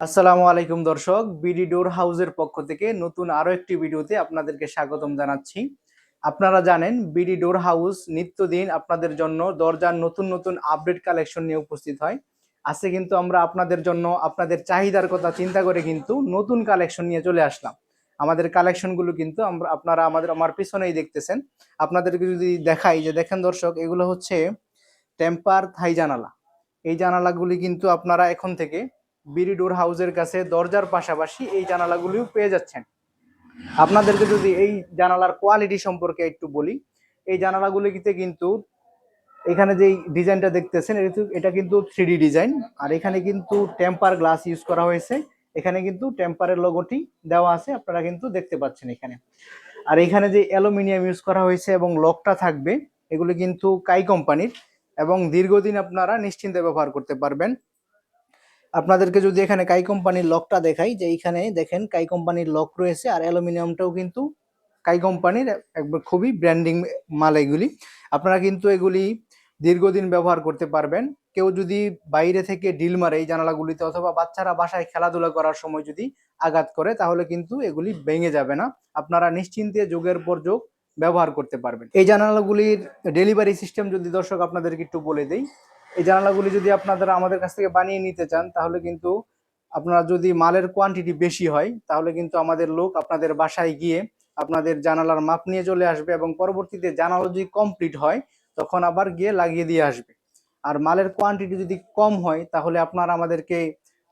আসসালামু আলাইকুম দর্শক, বিডি ডোর হাউসের পক্ষ থেকে নতুন আরও একটি ভিডিওতে আপনাদেরকে স্বাগতম জানাচ্ছি। আপনারা জানেন, বিডি ডোর হাউস নিত্যদিন আপনাদের জন্য দরজার নতুন নতুন আপডেট কালেকশন নিয়ে উপস্থিত হয়। আজকে কিন্তু আমরা আপনাদের জন্য আপনাদের চাহিদার কথা চিন্তা করে কিন্তু নতুন কালেকশন নিয়ে চলে আসলাম। আমাদের কালেকশনগুলো কিন্তু আমরা, আপনারা আমাদের, আমার পিছনেই দেখতেছেন। আপনাদেরকে যদি দেখাই যে, দেখেন দর্শক, এগুলো হচ্ছে টেম্পার থাই জানালা। এই জানালাগুলি কিন্তু আপনারা এখন থেকে বিডি ডোর হাউসের কাছে দরজার পাশাপাশি এই জানালাগুলিও পেয়ে যাচ্ছেন। আপনাদেরকে যদি এই জানালার কোয়ালিটি সম্পর্কে একটু বলি, এই জানালাগুলিতে কিন্তু এখানে যেই ডিজাইনটা দেখতেছেন, এটা কিন্তু থ্রি ডিজাইন। আর এখানে কিন্তু টেম্পার গ্লাস ইউজ করা হয়েছে। এখানে কিন্তু টেম্পারের লোগোটি দেওয়া আছে, আপনারা কিন্তু দেখতে পাচ্ছেন এখানে। আর এখানে যে অ্যালুমিনিয়াম ইউজ করা হয়েছে এবং লকটা থাকবে, এগুলো কিন্তু কাই কোম্পানির এবং দীর্ঘদিন আপনারা নিশ্চিন্তে ব্যবহার করতে পারবেন। আপনাদেরকে যদি এখানে কাই কোম্পানির লকটা দেখাই, যে এইখানে দেখেন কাই কোম্পানির লক রয়েছে, আর অ্যালুমিনিয়ামটাও কিন্তু কাই কোম্পানির, একবার খুবই ব্র্যান্ডিং মাল এগুলি। আপনারা কিন্তু এগুলি দীর্ঘদিন ব্যবহার করতে পারবেন। কেউ যদি বাইরে থেকে ডিল মারে এই জানালাগুলিতে, অথবা বাচ্চারা বাসায় খেলাধুলা করার সময় যদি আঘাত করে, তাহলে কিন্তু এগুলি ভেঙে যাবে না। আপনারা নিশ্চিন্তে যোগের পর যোগ ব্যবহার করতে পারবেন। এই জানালাগুলির ডেলিভারি সিস্টেম যদি দর্শক আপনাদেরকে একটু বলে দেই এই জানালাগুলি যদি আপনারা আমাদের কাছ থেকে বানিয়ে নিতে চান, তাহলে কিন্তু আপনারা যদি মালের কোয়ান্টিটি বেশি হয়, তাহলে কিন্তু আমাদের লোক আপনাদের বাসায় গিয়ে আপনাদের জানালার মাপ নিয়ে চলে আসবে এবং পরবর্তীতে জানালা যদি কমপ্লিট হয়, তখন আবার গিয়ে লাগিয়ে দিয়ে আসবে। আর মালের কোয়ান্টিটি যদি কম হয়, তাহলে আপনারা আমাদেরকে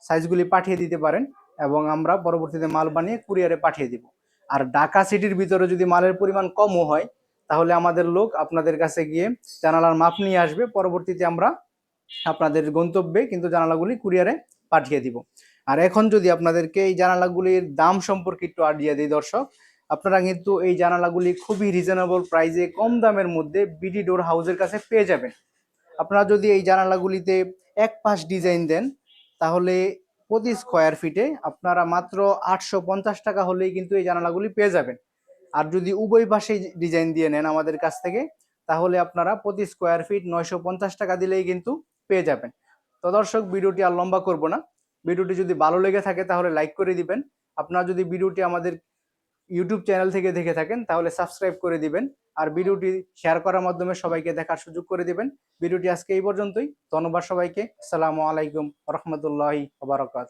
সাইজগুলি পাঠিয়ে দিতে পারেন এবং আমরা পরবর্তীতে মাল বানিয়ে কুরিয়ারে পাঠিয়ে দিব। আর ঢাকা সিটির ভিতরে যদি মালের পরিমাণ কমও হয়, তাহলে আমাদের লোক আপনাদের কাছে গিয়ে জানালার মাপ নিয়ে আসবে। পরবর্তীতে আমরা আপনাদের গন্তব্যে কিন্তু জানালাগুলি কুরিয়ারে পাঠিয়ে দিব। আর এখন যদি আপনাদেরকে এই জানালাগুলির দাম সম্পর্কে একটু আইডিয়া দিই দর্শক, আপনারা কিন্তু এই জানালাগুলি খুবই রিজনেবল প্রাইসে কম দামের মধ্যে বিডি ডোর হাউসের কাছে পেয়ে যাবেন। আপনারা যদি এই জানালাগুলিতে এক পাশ ডিজাইন দেন, তাহলে প্রতি স্কোয়ার ফিটে আপনারা মাত্র আটশো পঞ্চাশ টাকা হলেই কিন্তু এই জানালাগুলি পেয়ে যাবেন। আর যদি উভয় পাশে ডিজাইন দিয়ে নেন আমাদের কাছ থেকে, তাহলে আপনারা প্রতি স্কোয়ার ফিট নয়শো পঞ্চাশ টাকা দিলেই কিন্তু পেয়ে যাবেন। তো দর্শক, ভিডিওটি আর লম্বা করব না। ভিডিওটি যদি ভালো লেগে থাকে তাহলে লাইক করে দিবেন। আপনারা যদি ভিডিওটি আমাদের ইউটিউব চ্যানেল থেকে দেখে থাকেন তাহলে সাবস্ক্রাইব করে দিবেন। আর ভিডিওটি শেয়ার করার মাধ্যমে সবাইকে দেখার সুযোগ করে দিবেন। ভিডিওটি আজকে এই পর্যন্তই। ধন্যবাদ সবাইকে। আসসালামু আলাইকুম রহমতুল্লাহি বারাকাত